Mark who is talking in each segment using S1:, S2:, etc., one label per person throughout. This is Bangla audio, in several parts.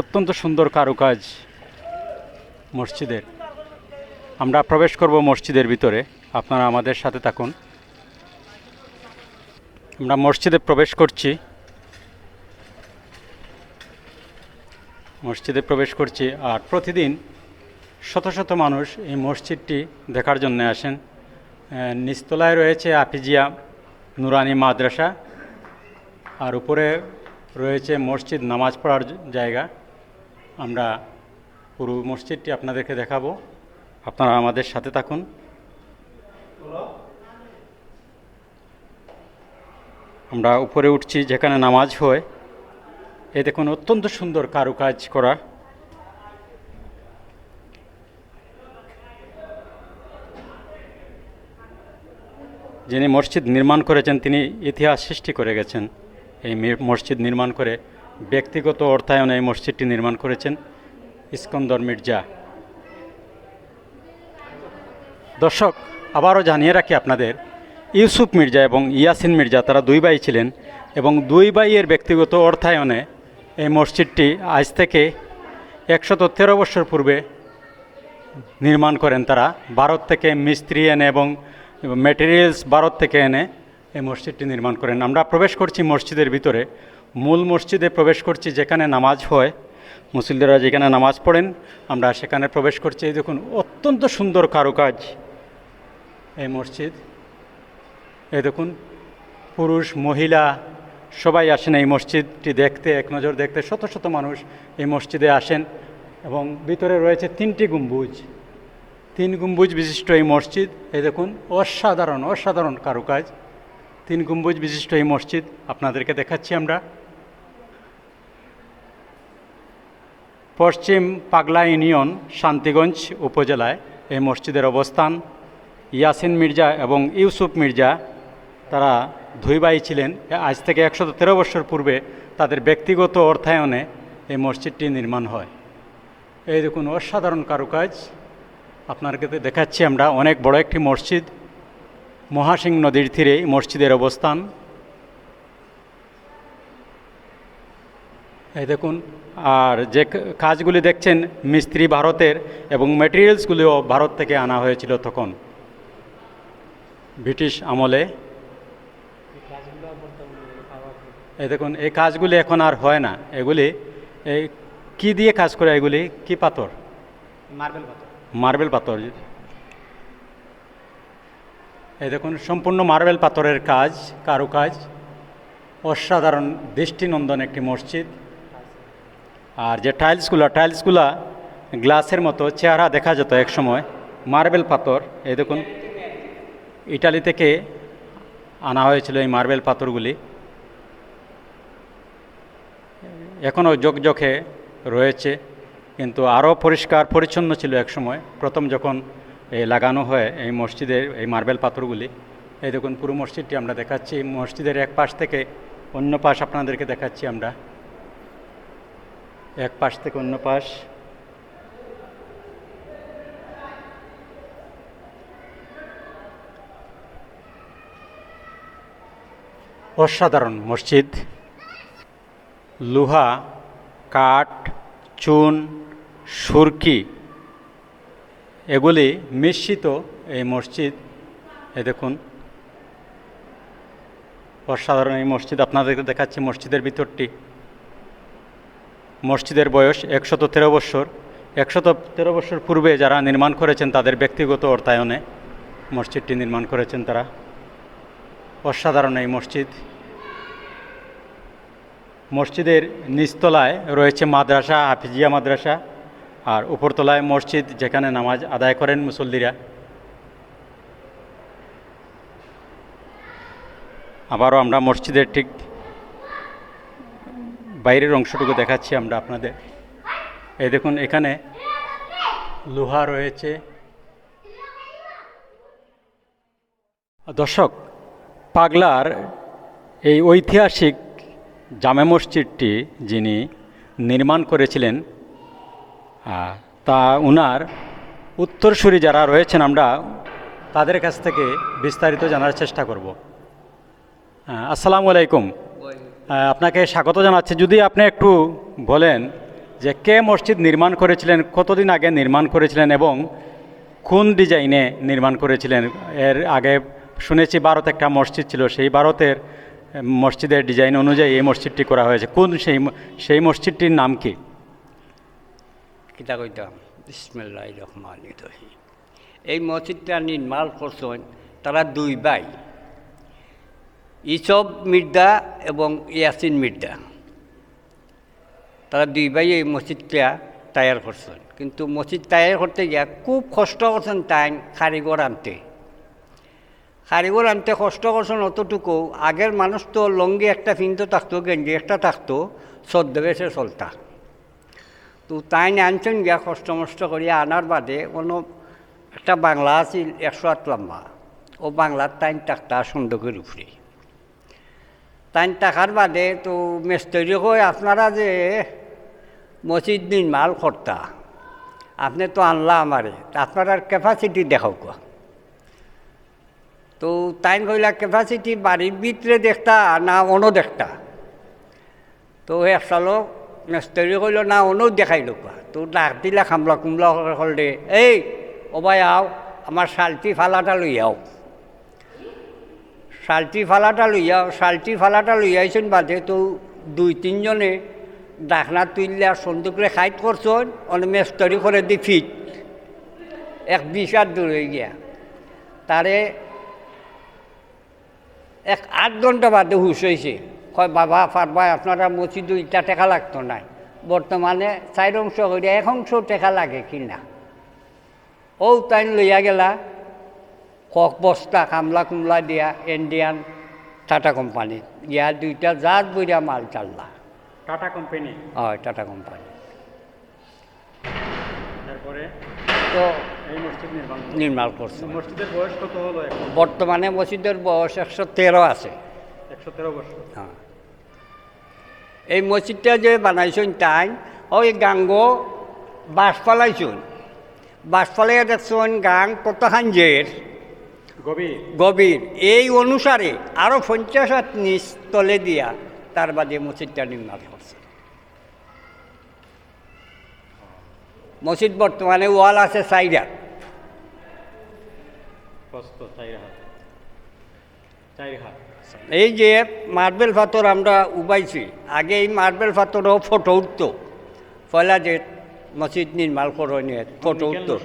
S1: অত্যন্ত সুন্দর কারুকাজ মসজিদের। আমরা প্রবেশ করব মসজিদের ভিতরে। আপনারা আমাদের সাথে থাকুন। আমরা মসজিদে প্রবেশ করছি। মসজিদে প্রবেশ করছি আর প্রতিদিন শত শত মানুষ এই মসজিদটি দেখার জন্য আসেন। নিচতলায় রয়েছে আফিজিয়া নুরানি মাদ্রাসা। আর উপরে রয়েছে মসজিদ নামাজ পড়ার জায়গা। আমরা পুরো মসজিদটি আপনাদেরকে দেখাবো। আপনারা আমাদের সাথে থাকুন। আমরা উপরে উঠছি, যেখানে নামাজ হয়। এ দেখুন, অত্যন্ত সুন্দর কারুকাজ করা। যিনি মসজিদ নির্মাণ করেছেন, তিনি ইতিহাস সৃষ্টি করে গেছেন। এই মসজিদ নির্মাণ করে ব্যক্তিগত অর্থায়নে এই মসজিদটি নির্মাণ করেছেন ইস্কন্দর মির্জা। দর্শক, আবারও জানিয়ে রাখি আপনাদের, ইউসুফ মির্জা এবং ইয়াসিন মির্জা তারা দুই ভাই ছিলেন এবং দুই ভাইয়ের ব্যক্তিগত অর্থায়নে এই মসজিদটি আজ থেকে একশত তেরো বছর পূর্বে নির্মাণ করেন তারা। ভারত থেকে মিস্ত্রি এনে এবং ম্যাটেরিয়ালস ভারত থেকে এনে এই মসজিদটি নির্মাণ করেন। আমরা প্রবেশ করছি মসজিদের ভিতরে। মূল মসজিদে প্রবেশ করছি যেখানে নামাজ হয়। মুসলিমরা যেখানে নামাজ পড়েন, আমরা সেখানে প্রবেশ করছি। এই দেখুন, অত্যন্ত সুন্দর কারুকাজ এই মসজিদ। এই দেখুন, পুরুষ, মহিলা, সবাই আসেন এই মসজিদটি দেখতে, এক নজর দেখতে। শত শত মানুষ এই মসজিদে আসেন এবং ভিতরে রয়েছে তিনটি গম্বুজ। তিন গম্বুজ বিশিষ্ট এই মসজিদ। এই দেখুন, অসাধারণ অসাধারণ কারুকাজ। তিন গম্বুজ বিশিষ্ট এই মসজিদ। আপনাদেরকে দেখাচ্ছি আমরা। পশ্চিম পাগলা ইউনিয়ন, শান্তিগঞ্জ উপজেলায় এই মসজিদের অবস্থান। ইয়াসিন মির্জা এবং ইউসুফ মির্জা, তারা দুই ভাই ছিলেন। আজ থেকে একশত তেরো বছর পূর্বে তাদের ব্যক্তিগত অর্থায়নে এই মসজিদটি নির্মাণ হয়। এই দেখুন, অসাধারণ কারুকাজ। আপনাদেরকে দেখাচ্ছি আমরা অনেক বড় একটি মসজিদ। মহাসিং নদীর তীরে মসজিদের অবস্থান। এই দেখুন আর যে কাজগুলি দেখছেন মিস্ত্রি ভারতের এবং ম্যাটেরিয়ালসগুলিও ভারত থেকে আনা হয়েছিল তখন। ব্রিটিশ আমলে। এই দেখুন এই কাজগুলি এখন আর হয় না। এগুলি এই কি দিয়ে কাজ করে এগুলি? কি পাথর?
S2: মার্বেল পাথর।
S1: মার্বেল পাথর। এই দেখুন সম্পূর্ণ মার্বেল পাথরের কাজ কারুকাজ অসাধারণ দৃষ্টিনন্দন একটি মসজিদ। আর যে টাইলসগুলো টাইলসগুলা গ্লাসের মতো চেহারা দেখা যেত এক সময় মার্বেল পাথর, এই দেখুন, ইটালি থেকে আনা হয়েছিল এই মার্বেল পাথরগুলি। এখনও জকজকে রয়েছে, কিন্তু আরও পরিষ্কার, পরিচ্ছন্ন ছিল এক সময়। প্রথম যখন এই লাগানো হয় এই মসজিদের, এই মার্বেল পাথরগুলি, এই দেখুন, পুরো মসজিদটি আমরা দেখাচ্ছি। মসজিদের এক পাশ থেকে অন্য পাশ আপনাদেরকে দেখাচ্ছি আমরা। এক পাশ থেকে অন্য পাশ। অসাধারণ মসজিদ। লোহা, কাঠ, চুন, সুরকি, এগুলি মিশ্রিত এই মসজিদ। এ দেখুন। অসাধারণ এই মসজিদ আপনাদেরকে দেখাচ্ছি মসজিদের ভিতরটি। মসজিদের বয়স একশত তেরো বৎসর। একশত তেরো বৎসর পূর্বে যারা নির্মাণ করেছেন তাদের ব্যক্তিগত অর্থায়নে মসজিদটি নির্মাণ করেছেন তারা। অসাধারণ এই মসজিদ। মসজিদের নিচতলায় রয়েছে মাদ্রাসা, হাফিজিয়া মাদ্রাসা আর উপরতলায় মসজিদ যেখানে নামাজ আদায় করেন মুসল্লিরা। আবারও আমরা মসজিদের ঠিক বাইরের অংশটুকু দেখাচ্ছি আমরা আপনাদের। এই দেখুন, এখানে লোহা রয়েছে। দর্শক, পাগলার এই ঐতিহাসিক জামে মসজিদটি যিনি নির্মাণ করেছিলেন তা উনার উত্তরসূরি যারা রয়েছেন, আমরা তাদের কাছ থেকে বিস্তারিত জানার চেষ্টা করব। আসসালামু আলাইকুম। আপনাকে স্বাগত জানাচ্ছি। যদি আপনি একটু বলেন যে কে মসজিদ নির্মাণ করেছিলেন, কতদিন আগে নির্মাণ করেছিলেন এবং কোন ডিজাইনে নির্মাণ করেছিলেন? এর আগে শুনেছি ভারত একটা মসজিদ ছিল, সেই ভারতের মসজিদের ডিজাইন অনুযায়ী এই মসজিদটি করা হয়েছে। কোন সেই সেই মসজিদটির নাম কি?
S2: এই মসজিদটা নির্মাণ করছেন তারা দুই ভাই। ইসব মির্জা এবং ইয়াসিন মির্জা। তারা দুই ভাই এই মসজিদটা তৈয়ার করছেন। কিন্তু মসজিদ তৈয়ার করতে গিয়া খুব কষ্ট করছেন তাই কারিগর আনতে। কারিগর আনতে কষ্ট করছেন অতটুকু আগের মানুষ তো লঙ্গি একটা ফিনতে থাকতো, গেঞ্জি একটা থাকতো সদ্যবেশে চলতা। তো তাই আনছেন গিয়া কষ্ট মষ্ট করিয়া আনার বাদে কোনো একটা বাংলা আছিল একশো আট লম্বা। ও বাংলার তাইন টাকটা সন্দকের উপরে তাইন টাকার বাদে তো মেস্তরি কই আপনারা যে মসজিদ নির্মাণ কর্তা আপনি তো আনলা আমারে আপনার ক্যাপাসিটি দেখাও কোয়া তো তাইন কইলা ক্যাপাসিটি বাড়ির ভিতরে দেখতা, না অন্য দেখতা। তো এক চালক মেস্তরি কইল, না অন্য দেখাইল তো ডাক দিলা খামলা কুমলা হলে এই ওবাই আও আমার শালটি ফালাটা লই আও। শালটি ফালাটা লই আও শালটি ফালাটা লই আইছেন বাদে তো দুই তিনজনে ডাকনা তুললে আর সন্দুকরে খাইত করছেন অনেক মেস্তরি করে দি ফিট। এক বিশার দূর হয়ে গিয়া। তারে এক আট ঘণ্টা বাদে হুশ হয়েছে কয়, বাবা পারবা আপনারা মসজিদ ইটা টেকা লাগতো নাই বর্তমানে চার অংশ করে এক অংশ টেকা লাগে কিনা? ও তাই লইয়া গেলা। কক বস্তা কামলা কুমলা দিয়া ইন্ডিয়ান টাটা কোম্পানি ইয়া দুইটা জাত বইরা মাল চাল্লা।
S1: টাটা কোম্পানি
S2: হয় টাটা কোম্পানি
S1: তারপরে?
S2: তো
S1: এই মসজিদ নির্মাণ
S2: নির্মাণ করছে।
S1: মসজিদের বয়স কত হলো
S2: বর্তমানে মসজিদের বয়স একশো তেরো আছে।
S1: একশো তেরো বছর।
S2: হ্যাঁ। এই মসজিদটা যে বানাইছেন তাই ওই গাঙ্গ বাস ফালাইছুন বাস ফালাইয়া দেখছেন গাং কতখান জের
S1: গভীর।
S2: এই অনুসারে আরও পঞ্চাশ হাত নিচ তলে দিয়া তার বাদে মসজিদটা নির্মাণ করছে। মসজিদ বর্তমানে ওয়াল আছে সাইডার। এই যে মার্বেল পাথর আমরা উবাইছি আগে এই মার্বেল পাথরও ফটো উঠতো। পয়লা যে মসজিদ নির্মাণ করণীয়
S1: গেছে।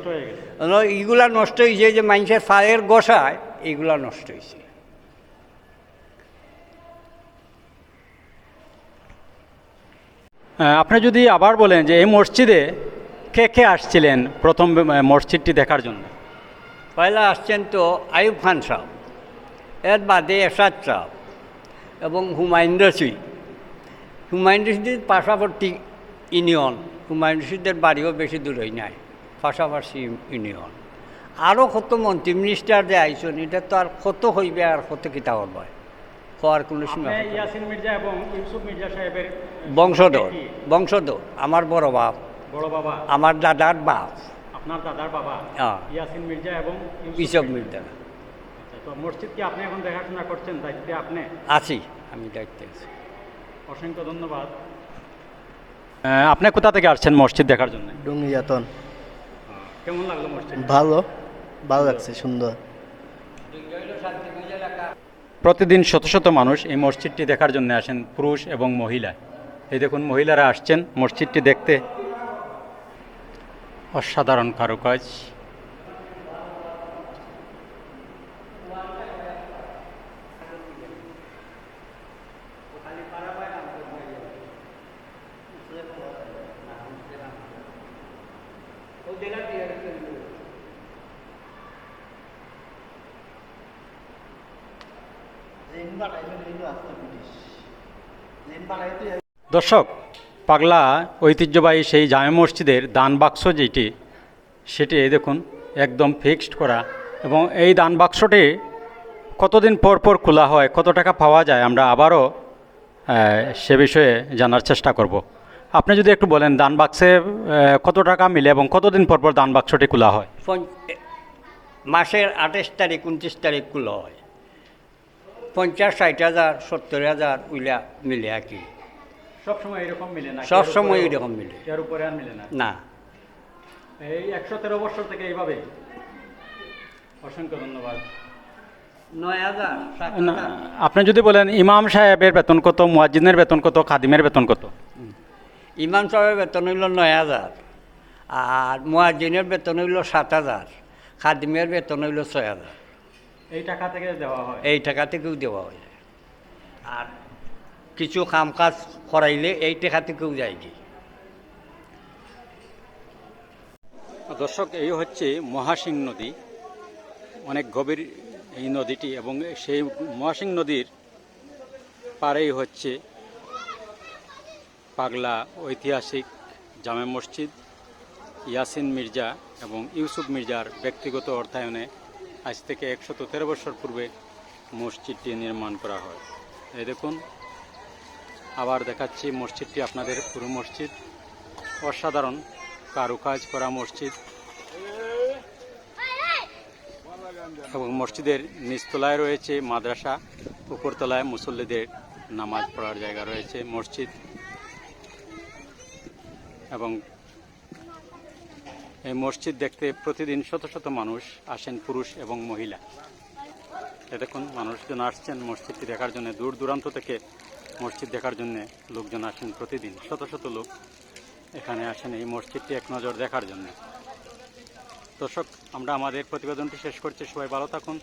S2: ন- এইগুলা নষ্ট হয়েছে যে মানুষের ফায়ের গসায় এইগুলা নষ্ট হয়েছে।
S1: আপনি যদি আবার বলেন যে এই মসজিদে কে কে আসছিলেন প্রথম মসজিদটি দেখার জন্য?
S2: পয়লা আসছেন তো আয়ুব খান সাহ এর বাদে এরশাদ সাহ এবং হুমায়ুন রশিদ। হুমায়ুন রশিদের পাশাপাশি ইউনিয়ন। হুমায়ুন রশিদের বাড়িও বেশি দূরই নাই পাশাপাশি ইউনিয়ন। আরও কত মন্ত্রী মিনিস্টার যে আইসন এটা তো আর কত হইবে আর কত কিতা করবে হওয়ার কোনো সীমা
S1: ইয়াসিন মির্জা এবং ইউসুফ মির্জা সাহেবের
S2: বংশধর বংশধর আমার বড় বাপ।
S1: বড় বাবা?
S2: আমার দাদার বাপ।
S1: আপনার দাদার বাবা?
S2: হ্যাঁ।
S1: ইয়াসিন মির্জা এবং
S2: ইসব মির্জা।
S1: আচ্ছা, তো মসজিদ কি আপনি এখন দেখাশোনা করছেন দায়িত্বে আপনি?
S2: আছি আমি দায়িত্বে আছি।
S1: অসংখ্য ধন্যবাদ। আপনি কোথা থেকে আসছেন মসজিদ দেখার জন্য?
S3: ডুঙ্গিয়াতন
S1: কেমন লাগল মসজিদ?
S3: ভালো ভালো লাগছে সুন্দর।
S1: প্রতিদিন শত শত মানুষ এই মসজিদটি দেখার জন্য আসেন পুরুষ এবং মহিলা। এই দেখুন মহিলারা আসছেন মসজিদটি দেখতে। অসাধারণ কারুকাজ। দর্শক পাগলা ঐতিহ্যবাহী সেই জামে মসজিদের দান বাক্স যেটি সেটি এই দেখুন একদম ফিক্সড করা এবং এই দান বাক্সটি কতদিন পর পর খোলা হয় কত টাকা পাওয়া যায় আমরা আবারও সে বিষয়ে জানার চেষ্টা করব। আপনি যদি একটু বলেন দান বাক্সে কত টাকা মিলে এবং কতদিন পর পর দান বাক্সটি খোলা হয়?
S2: মাসের আঠাশ তারিখ উনত্রিশ তারিখ কুলো হয়। পঞ্চাশ ষাট হাজার সত্তর হাজার উইলা মিলে আর কি।
S1: সবসময় এরকম মিলে না
S2: সবসময় এরকম মিলে।
S1: এর উপরে আর মিলে না?
S2: না।
S1: এই একশো তেরো বছর থেকে এইভাবে? অসংখ্য ধন্যবাদ। আপনি যদি বলেন ইমাম সাহেবের বেতন কত মুয়াজ্জিনের বেতন কত খাদিমের বেতন কত?
S2: ইমাম সাহেবের বেতন হইল নয় হাজার আর মুয়াজিনের বেতন হইল সাত হাজার খাদিমের বেতন হইল ছয় হাজার
S1: এই টাকা থেকে দেওয়া হয়?
S2: এই টাকা থেকেও দেওয়া হয়। আর কিছু কাম কাজ করাইলে এই টাকা থেকেও যায় কি
S1: দর্শক এই হচ্ছে মহাসিং নদী। অনেক গভীর এই নদীটি এবং সেই মহাসিং নদীর পাড়েই হচ্ছে পাগলা ঐতিহাসিক জামে মসজিদ, ইয়াসিন মির্জা এবং ইউসুফ মির্জার ব্যক্তিগত অর্থায়নে আজ থেকে একশত তেরো বছর পূর্বে মসজিদটি নির্মাণ করা হয়। এই দেখুন, আবার দেখাচ্ছি মসজিদটি আপনাদের পুরো মসজিদ। অসাধারণ কারুকাজ করা মসজিদ এবং মসজিদের নিচতলায় রয়েছে মাদ্রাসা, উপরতলায় মুসল্লিদের নামাজ পড়ার জায়গা রয়েছে। মসজিদ এবং এই মসজিদ দেখতে প্রতিদিন শত শত মানুষ আসেন, পুরুষ এবং মহিলা। দেখুন, মানুষজন আসছেন মসজিদটি দেখার জন্য। দূর দূরান্ত থেকে মসজিদ দেখার জন্য লোকজন আসেন প্রতিদিন। শত শত লোক এখানে আসেন এই মসজিদটি এক নজর দেখার জন্য। দর্শক, আমরা আমাদের প্রতিবেদনটি শেষ করছি। সবাই ভালো থাকুন,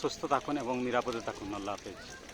S1: সুস্থ থাকুন এবং নিরাপদে থাকুন। আল্লাহ হাফেজ।